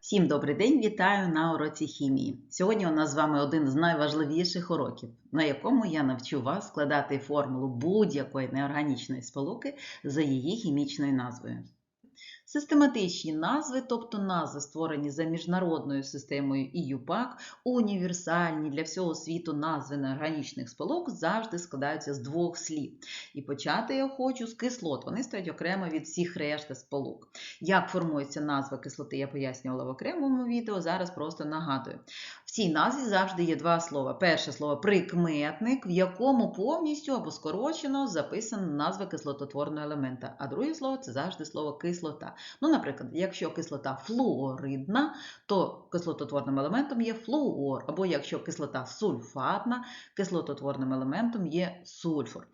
Всім добрий день, вітаю на уроці хімії. Сьогодні у нас з вами один з найважливіших уроків, на якому я навчу вас складати формулу будь-якої неорганічної сполуки за її хімічною назвою. Систематичні назви, тобто назви, створені за міжнародною системою ІЮПАК, універсальні для всього світу назви неорганічних сполук завжди складаються з двох слів. І почати я хочу з кислот. Вони стоять окремо від всіх решти сполук. Як формується назва кислоти, я пояснювала в окремому відео, зараз просто нагадую. В цій назві завжди є два слова. Перше слово прикметник, в якому повністю або скорочено записана назва кислототворного елемента. А друге слово це завжди слово кислота. Ну, наприклад, якщо кислота флуоридна, то кислототворним елементом є флуор, або якщо кислота сульфатна, кислототворним елементом є сульфур.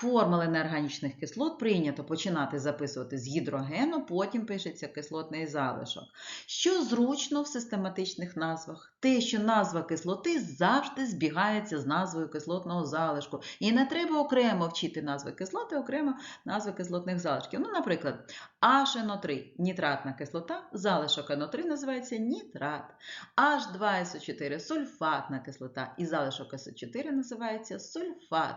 Формули неорганічних кислот прийнято починати записувати з гідрогену, потім пишеться кислотний залишок. Що зручно в систематичних назвах? Те, що назва кислоти завжди збігається з назвою кислотного залишку. І не треба окремо вчити назви кислоти, окремо назви кислотних залишків. Ну, наприклад, HNO3 нітратна кислота, залишок NO3 називається нітрат. H2SO4 сульфатна кислота і залишок СО4 називається сульфат.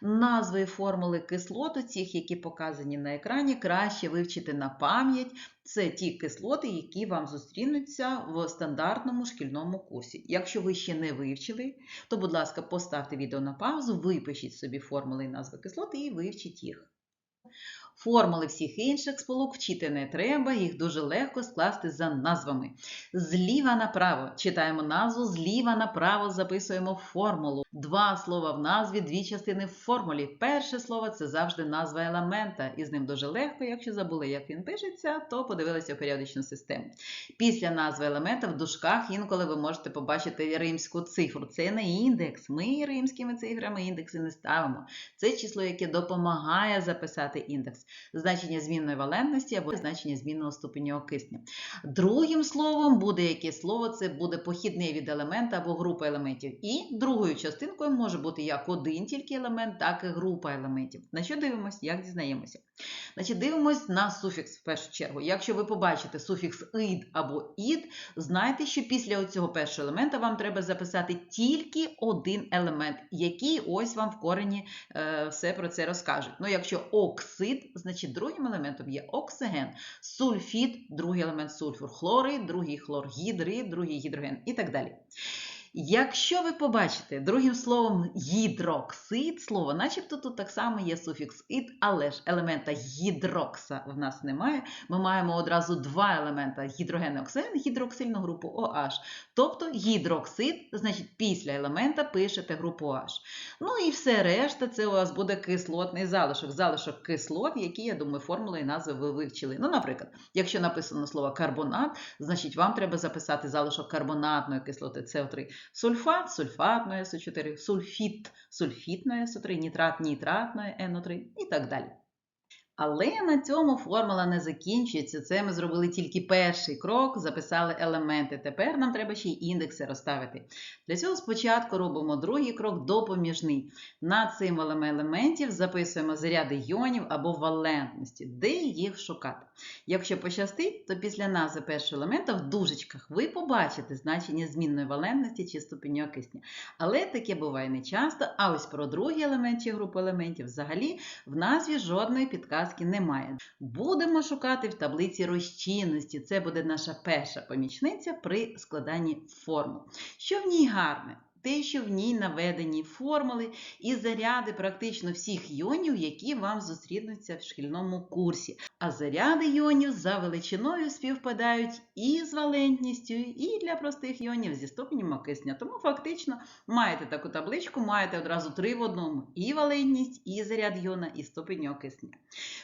Назви і формули кислот, цих, які показані на екрані, краще вивчити на пам'ять. Це ті кислоти, які вам зустрінуться в стандартному шкільному курсі. Якщо ви ще не вивчили, то, будь ласка, поставте відео на паузу, випишіть собі формули і назви кислот і вивчіть їх. Формули всіх інших сполук вчити не треба, їх дуже легко скласти за назвами. Зліва направо читаємо назву, зліва направо записуємо формулу. Два слова в назві, дві частини в формулі. Перше слово це завжди назва елемента, і з ним дуже легко, якщо забули, як він пишеться, то подивилися в періодичну систему. Після назви елемента в дужках інколи ви можете побачити римську цифру. Це не індекс. Ми римськими цифрами індекси не ставимо. Це число, яке допомагає записати індекс значення змінної валентності або значення змінного ступеня окисня. Другим словом буде яке слово, це буде похідний від елемента або група елементів. І другою частинкою може бути як один тільки елемент, так і група елементів. На що дивимося, як дізнаємося? Значить, Дивимось на суфікс в першу чергу. Якщо ви побачите суфікс id або id, знайте, що після цього першого елемента вам треба записати тільки один елемент, який ось вам в корені е, все про це розкажуть. Ну, якщо оксид, значить другим елементом є оксиген, сульфід, другий елемент сульфур, хлорид, другий хлор, гідрид, другий гідроген і так далі. Якщо ви побачите другим словом гідроксид, слово, начебто тут так само є суфікс id, але ж елемента гідрокса в нас немає. Ми маємо одразу два елемента гідроген і оксиген, гідроксильну групу OH. Тобто гідроксид, значить, після елемента пишете групу OH. Ну і все решта, це у вас буде кислотний залишок. Залишок кислот, які, я думаю, формули і назви ви вивчили. Ну, наприклад, якщо написано слово карбонат, значить вам треба записати залишок карбонатної кислоти СО3. Сульфат сульфатное СО4, сульфит, сульфитное СО3, нитрат, нитратное НО3 и так далі. Але на цьому формула не закінчується. Це ми зробили тільки перший крок, записали елементи. Тепер нам треба ще й індекси розставити. Для цього спочатку робимо другий крок допоміжний. Над символами елементів записуємо заряди йонів або валентності, де їх шукати. Якщо пощастить, то після назви першого елемента в дужечках ви побачите значення змінної валентності чи ступеню окисня. Але таке буває не часто, а ось про другий елемент чи групу елементів взагалі в назві жодної підказки немає. Будемо шукати в таблиці розчинності. Це буде наша перша помічниця при складанні формул. Що в ній гарне? Те, що в ній наведені формули і заряди практично всіх йонів, які вам зустрінуться в шкільному курсі. А заряди йонів за величиною співпадають і з валентністю, і для простих йонів зі ступенем окисня. Тому фактично маєте таку табличку, маєте одразу три в одному: і валентність, і заряд йона, і ступень окисня.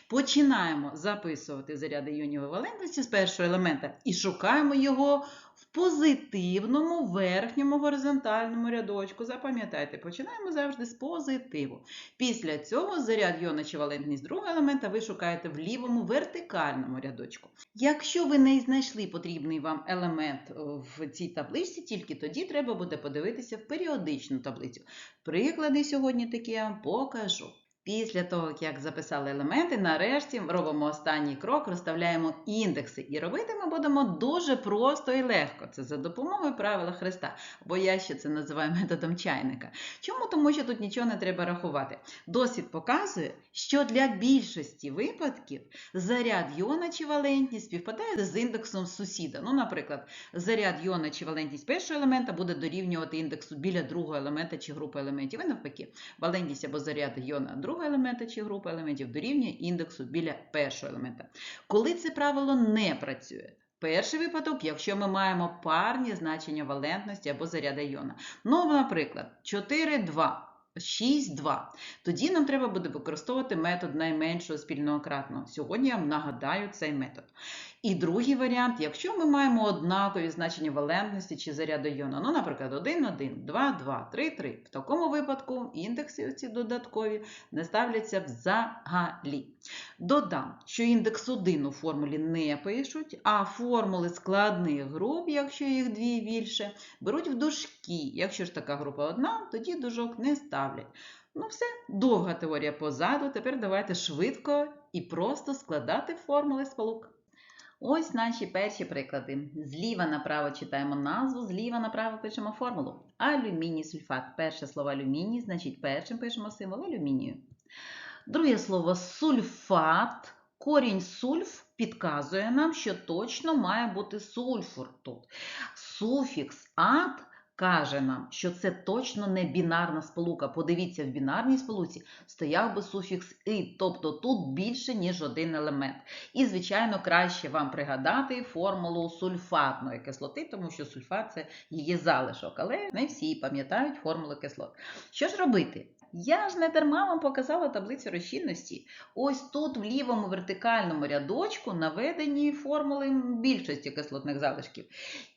Починаємо записувати заряди йонів і валентності з першого елемента і шукаємо його позитивному верхньому горизонтальному рядочку. Запам'ятайте, починаємо завжди з позитиву. Після цього заряд йона чи валентність другого елемента ви шукаєте в лівому вертикальному рядочку. Якщо ви не знайшли потрібний вам елемент е, в цій табличці, тільки тоді треба буде подивитися в періодичну таблицю. Приклади сьогодні такі я вам покажу. Після того, як записали елементи, нарешті робимо останній крок, розставляємо індекси. І робити ми будемо дуже просто і легко. Це за допомогою правила Христа, бо я ще це називаю методом чайника. Чому? Тому що тут нічого не треба рахувати. Досвід показує, що для більшості випадків заряд йона чи валентність співпадає з індексом сусіда. Ну, наприклад, заряд йона чи валентність першого елемента буде дорівнювати індексу біля другого елемента чи групи елементів. І навпаки, валентність або заряд йона другого елемента чи групи елементів дорівнює індексу біля першого елемента. Коли це правило не працює? Перший випадок, якщо ми маємо парні значення валентності або заряда йона. Ну, наприклад, 4, 2. 6, 2. Тоді нам треба буде використовувати метод найменшого спільного кратного. Сьогодні я вам нагадаю цей метод. І другий варіант, якщо ми маємо однакові значення валентності чи заряду йона, ну, наприклад, 1, 1, 2, 2, 3, 3. В такому випадку індекси ці додаткові не ставляться взагалі. Додам, що індекс 1 у формулі не пишуть, а формули складних груп, якщо їх дві і більше, беруть в дужки. Якщо ж така група одна, тоді дужок не ставлять. Ну все, довга теорія позаду. Тепер давайте швидко і просто складати формули сполук. Ось наші перші приклади. Зліва направо читаємо назву, зліва направо пишемо формулу. Алюміній сульфат. Перше слово алюміній, значить першим пишемо символ алюмінію. Друге слово сульфат. Корінь сульф підказує нам, що точно має бути сульфур тут. Суфікс ат каже нам, що це точно не бінарна сполука. Подивіться, в бінарній сполуці стояв би суфікс «и», тобто тут більше, ніж один елемент. І, звичайно, краще вам пригадати формулу сульфатної кислоти, тому що сульфат це її залишок, але не всі пам'ятають формули кислот. Що ж робити? Я ж не дарма вам показала таблицю розчинності. Ось тут в лівому вертикальному рядочку наведені формули більшості кислотних залишків.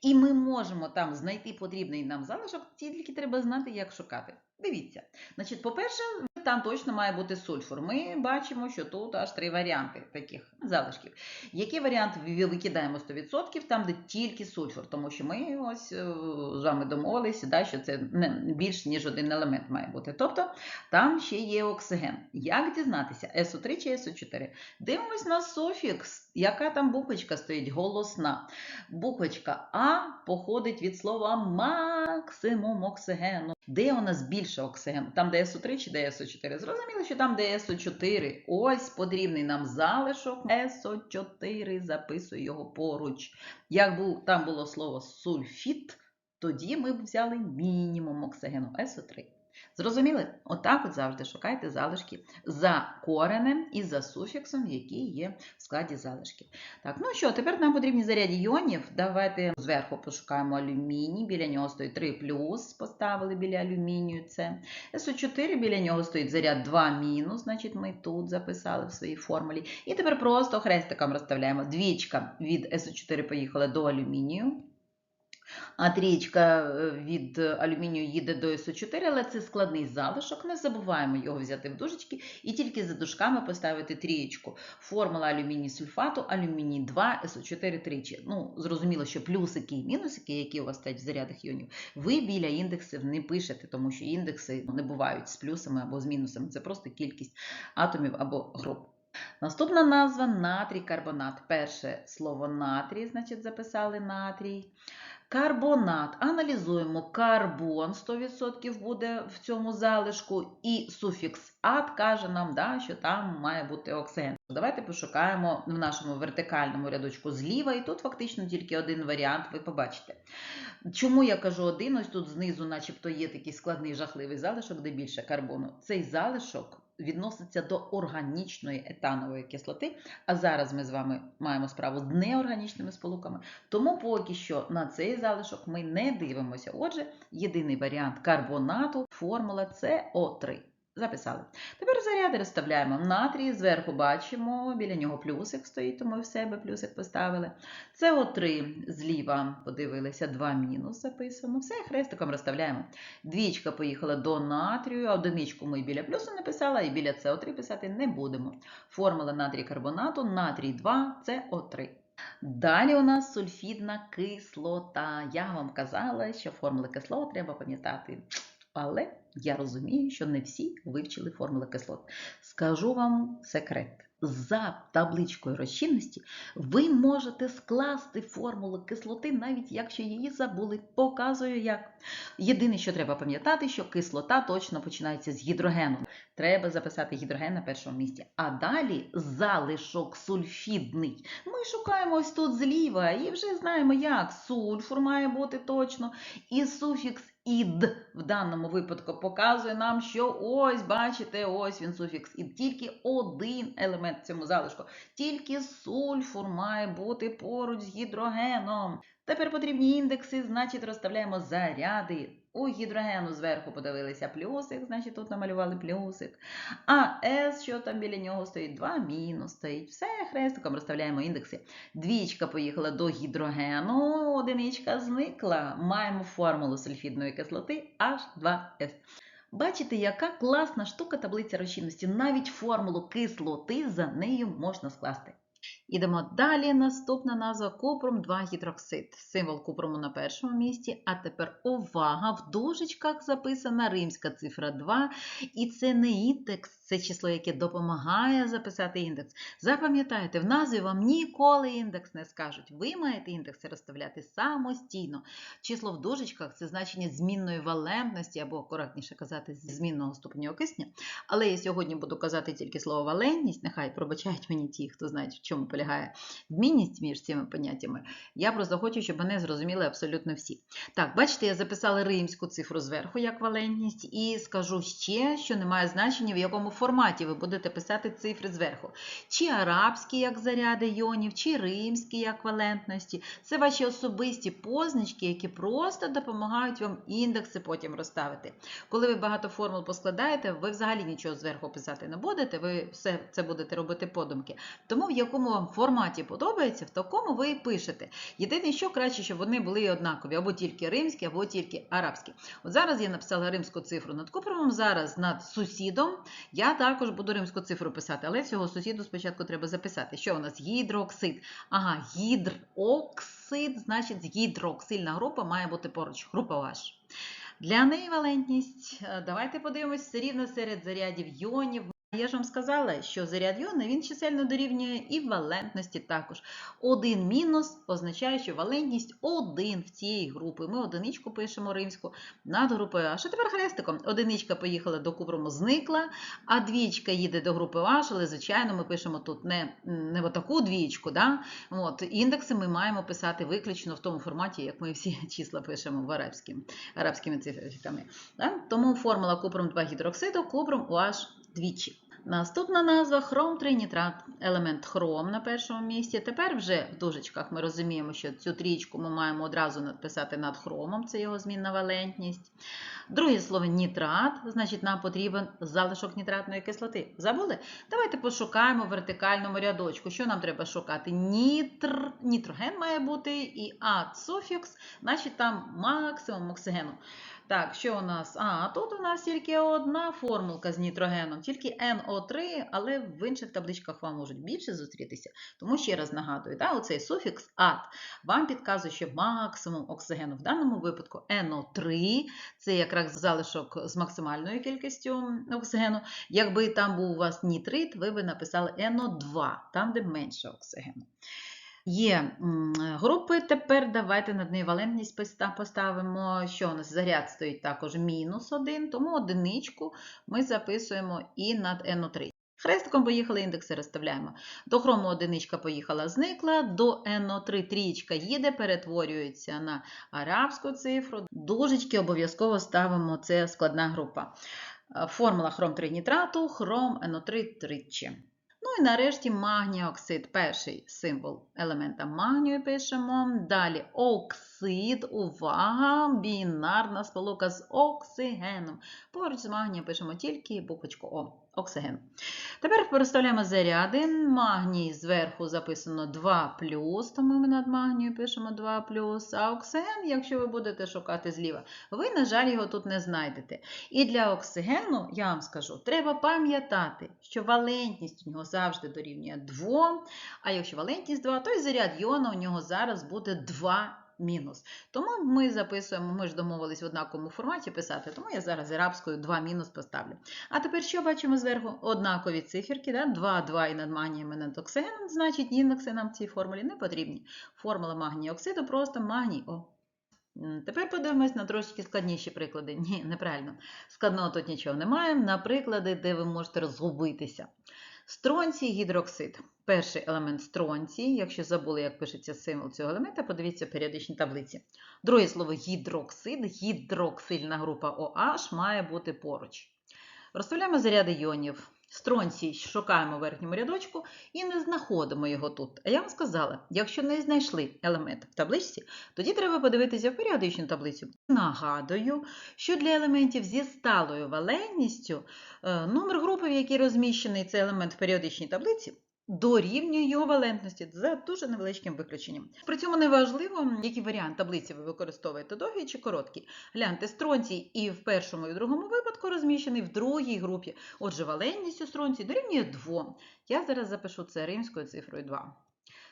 І ми можемо там знайти потрібний нам залишок, тільки треба знати, як шукати. Дивіться. Значить, по-перше, там точно має бути сульфур. Ми бачимо, що тут аж три варіанти таких залишків. Який варіант викидаємо 100%, там, де тільки сульфур, тому що ми ось е, з вами домовилися, да, що це більш ніж один елемент має бути. Тобто там ще є оксиген. Як дізнатися, СО3 чи СО4? Дивимось на суфікс. Яка там буквочка стоїть? Голосна. Буквочка А походить від слова максимум оксигену. Де у нас більше оксигену? Там, де СО3 чи де СО4? Зрозуміло, що там, де СО4. Ось потрібний нам залишок СО4. Записую його поруч. Як був, там було слово сульфіт, тоді ми б взяли мінімум оксигену СО3. Зрозуміли? Отак от завжди шукайте залишки за коренем і за суфіксом, який є в складі залишків. Так, ну що, тепер нам потрібні заряди іонів. Давайте зверху пошукаємо алюміній, біля нього стоїть 3 плюс, поставили біля алюмінію це. СО4 біля нього стоїть заряд 2 мінус, значить ми тут записали в своїй формулі. І тепер просто хрестиком розставляємо. Двічка від СО4 поїхала до алюмінію. А трієчка е, від алюмінію їде до СО4, але це складний залишок. Не забуваємо його взяти в дужечки і тільки за дужками поставити трієчку. Формула алюміній сульфату, алюміній 2, СО4 тричі. Ну, зрозуміло, що плюсики і мінусики, які у вас стоять в зарядах іонів, ви біля індексів не пишете, тому що індекси не бувають з плюсами або з мінусами. Це просто кількість атомів або груп. Наступна назва натрій карбонат. Перше слово натрій, значить, записали натрій. Карбонат. Аналізуємо карбон 100% буде в цьому залишку, і суфікс ат каже нам, да, що там має бути оксиген. Давайте пошукаємо в нашому вертикальному рядочку зліва, і тут фактично тільки один варіант, ви побачите. Чому я кажу один? Ось тут знизу, начебто, є такий складний жахливий залишок, де більше карбону. Цей залишок відноситься до органічної етанової кислоти, а зараз ми з вами маємо справу з неорганічними сполуками. Тому поки що на цей залишок ми не дивимося. Отже, єдиний варіант карбонату формула СО3. Записали. Тепер заряди розставляємо. Натрій зверху бачимо, біля нього плюсик стоїть, тому в себе плюсик поставили. СО3 зліва подивилися, 2 мінус записано. Все, хрестиком розставляємо. Двічка поїхала до натрію, а одиничку ми біля плюсу написала, і біля СО3 писати не будемо. Формула натрій карбонату, натрій 2, СО3. Далі у нас сульфідна кислота. Я вам казала, що формули кислот треба пам'ятати. Але я розумію, що не всі вивчили формули кислот. Скажу вам секрет. За табличкою розчинності ви можете скласти формулу кислоти, навіть якщо її забули. Показую як. Єдине, що треба пам'ятати, що кислота точно починається з гідрогену. Треба записати гідроген на першому місці. А далі залишок сульфідний. Ми шукаємо ось тут зліва і вже знаємо, як сульфур має бути точно. І суфікс ід в даному випадку показує нам, що ось, бачите, ось він суфікс ід. Тільки один елемент цьому залишку. Тільки сульфур має бути поруч з гідрогеном. Тепер потрібні індекси, значить розставляємо заряди. У гідрогену зверху подивилися плюсик, значить тут намалювали плюсик. А С, що там біля нього стоїть, 2 мінус стоїть. Все, хрестиком розставляємо індекси. Двічка поїхала до гідрогену, одиничка зникла. Маємо формулу сульфідної кислоти H2S. Бачите, яка класна штука таблиця розчинності. Навіть формулу кислоти за нею можна скласти. Ідемо далі. Наступна назва купрум 2 гідроксид. Символ купруму на першому місці. А тепер увага! В дужечках записана римська цифра 2. І це не індекс, це число, яке допомагає записати індекс. Запам'ятайте, в назві вам ніколи індекс не скажуть. Ви маєте індекси розставляти самостійно. Число в дужечках це значення змінної валентності, або коректніше казати, змінного ступеню окисня. Але я сьогодні буду казати тільки слово валентність. Нехай пробачають мені ті, хто знають, в чому полягає відмінність між цими поняттями. Я просто хочу, щоб мене зрозуміли абсолютно всі. Так, бачите, я записала римську цифру зверху як валентність, і скажу ще, що немає значення, в якому форматі ви будете писати цифри зверху. Чи арабські, як заряди йонів, чи римські, як валентності. Це ваші особисті позначки, які просто допомагають вам індекси потім розставити. Коли ви багато формул поскладаєте, ви взагалі нічого зверху писати не будете, ви все це будете робити подумки. Тому в якому вам форматі подобається, в такому ви і пишете. Єдине, що краще, щоб вони були однакові, або тільки римські, або тільки арабські. От зараз я написала римську цифру над купромом, зараз над сусідом. Я також буду римську цифру писати, але цього сусіду спочатку треба записати. Що у нас? Гідроксид. Ага, гідроксид, значить гідроксильна група має бути поруч. Група ваш. Для неї валентність. е, Давайте подивимось все рівно серед зарядів йонів. Я ж вам сказала, що заряд йона він чисельно дорівнює і валентності також. Один мінус означає, що валентність один в цієї групи. Ми одиничку пишемо римську над групою H. А тепер хрестиком. Одиничка поїхала до купруму, зникла, а двічка їде до групи H, але, звичайно, ми пишемо тут не, не отаку двічку. Да? От, індекси ми маємо писати виключно в тому форматі, як ми всі числа пишемо в арабським, арабськими цифрами. Да? Тому формула купрум 2 гідроксиду, купрум OH двічі. Наступна назва хром 3 нітрат. Елемент хром на першому місці. Тепер вже в дужечках ми розуміємо, що цю трічку ми маємо одразу написати над хромом, це його змінна валентність. Друге слово нітрат, значить, нам потрібен залишок нітратної кислоти. Забули? Давайте пошукаємо в вертикальному рядочку. Що нам треба шукати? Нітр... Нітроген має бути і ад суфікс, значить там максимум оксигену. Так, що у нас? А, тут у нас тільки одна формулка з нітрогеном, тільки NO3, але в інших табличках вам можуть більше зустрітися. Тому ще раз нагадую, да, оцей суфікс ад вам підказує, що максимум оксигену в даному випадку NO3, це якраз залишок з максимальною кількістю оксигену. Якби там був у вас нітрит, ви би написали NO2, там, де менше оксигену. Є групи, тепер давайте над нею валентність поставимо, що у нас заряд стоїть також мінус 1, тому одиничку ми записуємо і над NO3. Хрестиком поїхали, індекси розставляємо. До хрому одиничка поїхала, зникла, до NO3 трієчка їде, перетворюється на арабську цифру. Дужечки обов'язково ставимо, це складна група. Е, Формула хром 3 нітрату, хром NO3 тричі. Ну і нарешті магніоксид. Перший символ елемента магнію пишемо. Далі оксид, увага, бінарна сполука з оксигеном. Поруч з магнієм пишемо тільки буквочку О. Оксиген. Тепер переставляємо заряди. Магній зверху записано 2, тому ми над магнією пишемо 2, а оксиген, якщо ви будете шукати зліва, ви, на жаль, його тут не знайдете. І для оксигену, я вам скажу, треба пам'ятати, що валентність у нього завжди дорівнює 2, а якщо валентність 2, то і заряд йона у нього зараз буде 2 мінус. Тому ми записуємо, ми ж домовились в однаковому форматі писати, тому я зараз арабською 2 мінус поставлю. А тепер що бачимо зверху? Однакові циферки, да? 2, 2 і над магнієм і над оксигеном, значить індекси нам в цій формулі не потрібні. Формула магнію оксиду просто магній О. Тепер подивимось на трошки складніші приклади. Ні, неправильно. Складного тут нічого немає. На приклади, де ви можете розгубитися. Стронцій гідроксид. Перший елемент стронцій. Якщо забули, як пишеться символ цього елемента, подивіться в періодичній таблиці. Друге слово гідроксид, гідроксильна група OH має бути поруч. Розставляємо заряди іонів. Стронцій шукаємо в верхньому рядочку і не знаходимо його тут. А я вам сказала, якщо не знайшли елемент в табличці, тоді треба подивитися в періодичну таблицю. Нагадую, що для елементів зі сталою валентністю е, номер групи, в якій розміщений цей елемент в періодичній таблиці, дорівнює його валентності за дуже невеличким виключенням. При цьому не важливо, який варіант таблиці ви використовуєте, довгий чи короткий. Гляньте, стронцій і в першому і в другому випадку розміщений в другій групі. Отже, валентність у стронцій дорівнює 2. Я зараз запишу це римською цифрою 2.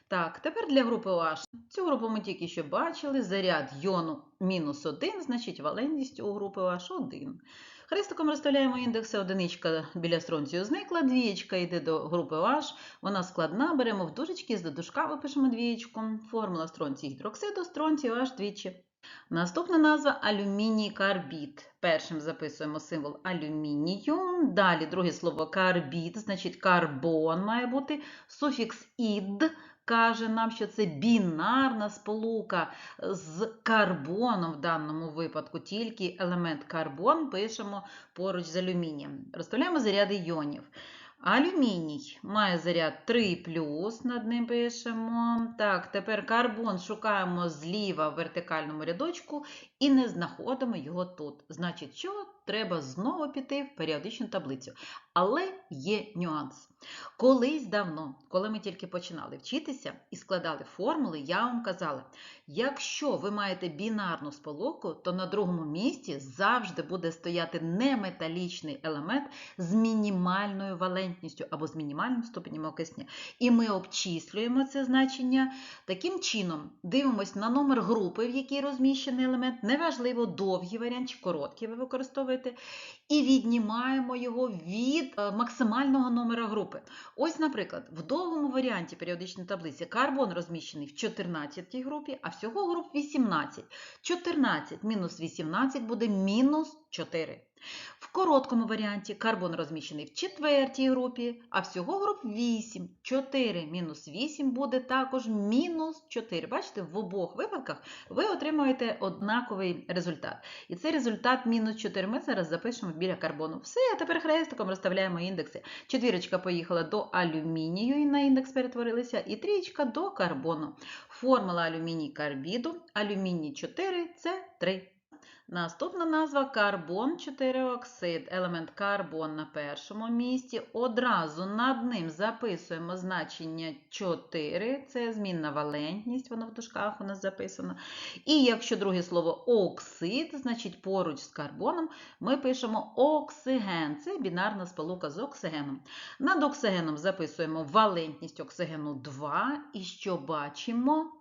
Так, тепер для групи OH. Цю групу ми тільки що бачили. Заряд йону мінус 1, значить валентність у групи OH 1. Хрестиком розставляємо індекси, одиничка біля стронцію зникла, двієчка йде до групи OH, вона складна, беремо в дужечки, з дужками пишемо двієчку. Формула стронцій гідроксиду, стронцій OH двічі. Наступна назва алюміній карбід. Першим записуємо символ алюмінію. Далі друге слово карбід, значить карбон має бути. Суфікс ід каже нам, що це бінарна сполука з карбоном в даному випадку. Тільки елемент карбон пишемо поруч з алюмінієм. Розставляємо заряди іонів. Алюміній має заряд 3 над ним пишемо. Так, тепер карбон шукаємо зліва в вертикальному рядочку і не знаходимо його тут. Значить, що треба знову піти в періодичну таблицю. Але є нюанс. Колись давно, коли ми тільки починали вчитися і складали формули, я вам казала, якщо ви маєте бінарну сполуку, то на другому місці завжди буде стояти неметалічний елемент з мінімальною валентністю або з мінімальним ступенем окисня. І ми обчислюємо це значення таким чином, дивимося на номер групи, в якій розміщений елемент, неважливо, довгий варіант чи короткий ви використовуєте, і віднімаємо його від е, максимального номера групи. Ось, наприклад, в довгому варіанті періодичної таблиці карбон розміщений в 14 групі, а всього груп 18. 14 мінус 18 буде мінус 4. В короткому варіанті карбон розміщений в четвертій групі, а всього груп 8. 4 мінус 8 буде також мінус 4. Бачите, в обох випадках ви отримуєте однаковий результат. І цей результат мінус 4 ми зараз запишемо біля карбону. Все, а тепер хрестиком розставляємо індекси. Четвірочка поїхала до алюмінію і на індекс перетворилися, і трієчка до карбону. Формула алюміній карбіду. Алюміній 4 це 3. Наступна назва карбон 4 оксид. Елемент карбон на першому місці. Одразу над ним записуємо значення 4. Це змінна валентність, воно в дужках у нас записано. І якщо друге слово оксид, значить поруч з карбоном ми пишемо оксиген. Це бінарна сполука з оксигеном. Над оксигеном записуємо валентність оксигену 2. І що бачимо?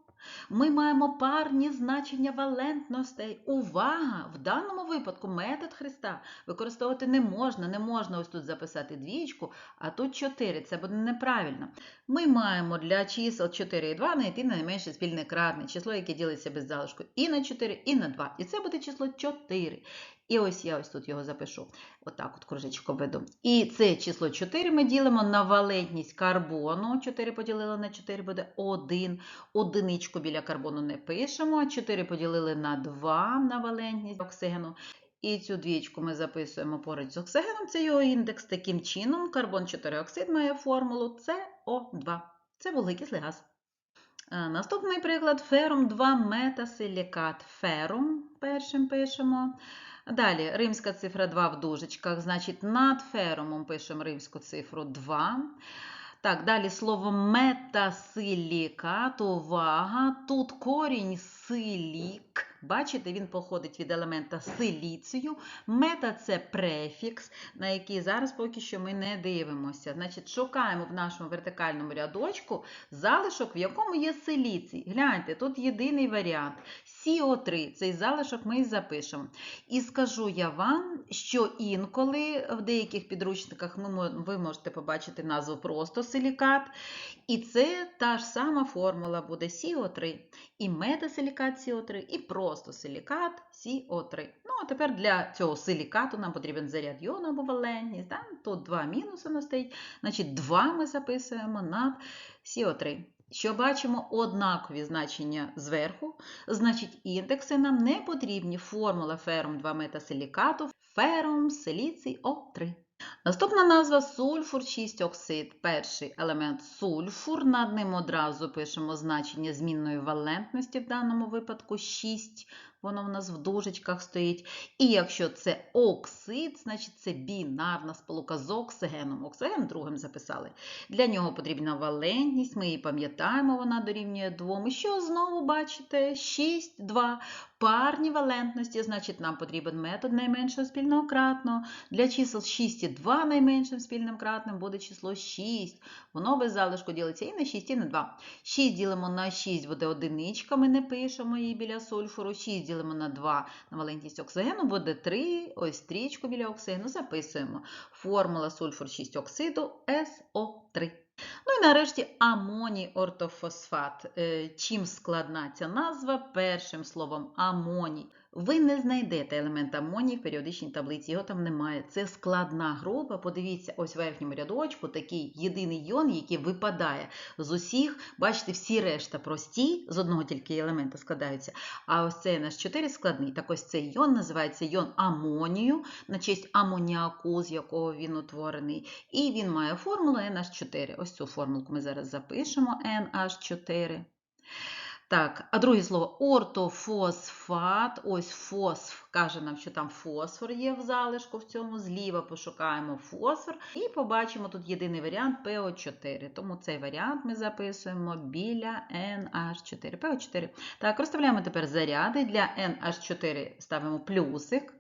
Ми маємо парні значення валентностей. Увага! В даному випадку метод Христа використовувати не можна. Не можна ось тут записати двічку, а тут 4. Це буде неправильно. Ми маємо для чисел 4 і 2 знайти найменше спільне кратне, число, яке ділиться без залишку і на 4, і на 2. І це буде число 4. І ось я ось тут його запишу. Отак от кружечко веду. І це число 4 ми ділимо на валентність карбону. 4 поділили на 4 буде 1. Одиничку біля карбону не пишемо. 4 поділили на 2 на валентність оксигену. І цю двічку ми записуємо поруч з оксигеном, це його індекс. Таким чином, карбон 4 оксид має формулу СО2. Це вуглекислий газ. Е, Наступний приклад ферум 2 метасилікат. Ферум першим пишемо. Далі римська цифра 2 в дужечках, значить над феромом пишемо римську цифру 2. Так, далі слово метасиліка, то увага. Тут корінь силік. Бачите, він походить від елемента силіцію. Мета це префікс, на який зараз поки що ми не дивимося. Значить, шукаємо в нашому вертикальному рядочку залишок, в якому є силіцій. Гляньте, тут єдиний варіант. СіО3, цей залишок ми і запишемо. І скажу я вам, що інколи в деяких підручниках ви можете побачити назву просто силікат. І це та ж сама формула буде СіО3. І метасилікат СіО3, і просто силікат СіО3. Ну, а тепер для цього силікату нам потрібен заряд йону або валентність. Да? Тут два мінуси нас. Значить, 2 ми записуємо над СіО3. Що бачимо однакові значення зверху, значить індекси нам не потрібні. Формула ферум 2 метасилікату, ферум силіцій О3. Наступна назва сульфур 6 оксид. Перший елемент сульфур. Над ним одразу пишемо значення змінної валентності, в даному випадку 6. Воно в нас в дужечках стоїть. І якщо це оксид, значить це бінарна сполука з оксигеном. Оксиген другим записали. Для нього потрібна валентність, ми її пам'ятаємо, вона дорівнює 2. І що знову бачите? 6, 2. Парні валентності, значить, нам потрібен метод найменшого спільного кратного. Для чисел 6 і 2 найменшим спільним кратним буде число 6. Воно без залишку ділиться і на 6, і на 2. 6 ділимо на 6 буде одиничка, ми не пишемо її біля сульфуру. 6 ділимо на 2 на валентність оксигену буде 3. Ось стрічку біля оксигену записуємо. Формула сульфур 6 оксиду СО3. Ну і нарешті амоній ортофосфат. Е, Чим складна ця назва? Першим словом амоній. Ви не знайдете елемент амоній в періодичній таблиці, його там немає. Це складна група. Подивіться, ось в верхньому рядочку такий єдиний йон, який випадає з усіх. Бачите, всі решта прості, з одного тільки елемента складаються. А ось цей наш 4 складний. Так ось цей йон називається йон амонію, на честь амоніаку, з якого він утворений. І він має формулу NH4. Ось цю формулку ми зараз запишемо NH4. Так, а друге слово ортофосфат. Ось фосф каже нам, що там фосфор є в залишку в цьому. Зліва пошукаємо фосфор і побачимо тут єдиний варіант ПО4. Тому цей варіант ми записуємо біля NH4. po 4 Так, розставляємо тепер заряди. Для NH4 ставимо плюсик.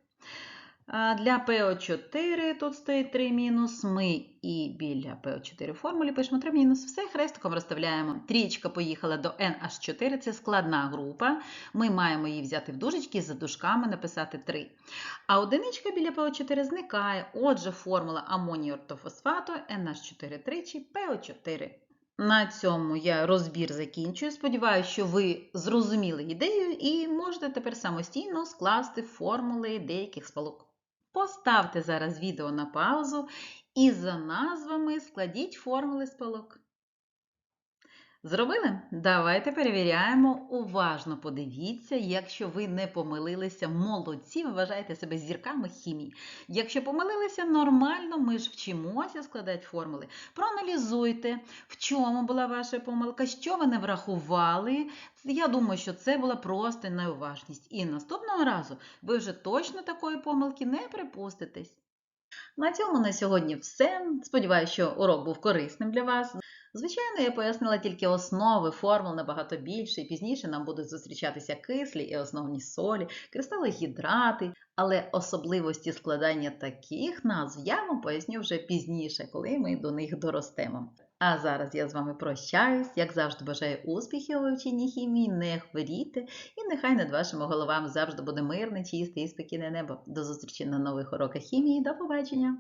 Для ПО4 тут стоїть 3 мінус. Ми і біля ПО4 формулі пишемо 3 мінус. Все хрестиком розставляємо. Трічка поїхала до NH4, це складна група. Ми маємо її взяти в дужечки і за дужками написати 3. А одиничка біля ПО4 зникає. Отже, формула амонію ортофосфату NH4 тричі ПО4. На цьому я розбір закінчую. Сподіваюся, що ви зрозуміли ідею і можете тепер самостійно скласти формули деяких сполук. Поставте зараз відео на паузу і за назвами складіть формули сполук. Зробили? Давайте перевіряємо. Уважно подивіться, якщо ви не помилилися, молодці, ви вважаєте себе зірками хімії. Якщо помилилися, нормально, ми ж вчимося складати формули. Проаналізуйте, в чому була ваша помилка, що ви не врахували. Я думаю, що це була просто неуважність. І наступного разу ви вже точно такої помилки не припуститесь. На цьому на сьогодні все. Сподіваюся, що урок був корисним для вас. Звичайно, я пояснила тільки основи, формул набагато більше, і пізніше нам будуть зустрічатися кислі і основні солі, кристали гідрати, але особливості складання таких назв я вам поясню вже пізніше, коли ми до них доростемо. А зараз я з вами прощаюсь, як завжди бажаю успіхів у вивченні хімії, не хворійте, і нехай над вашими головами завжди буде мирне, чисте і спокійне небо. До зустрічі на нових уроках хімії. До побачення!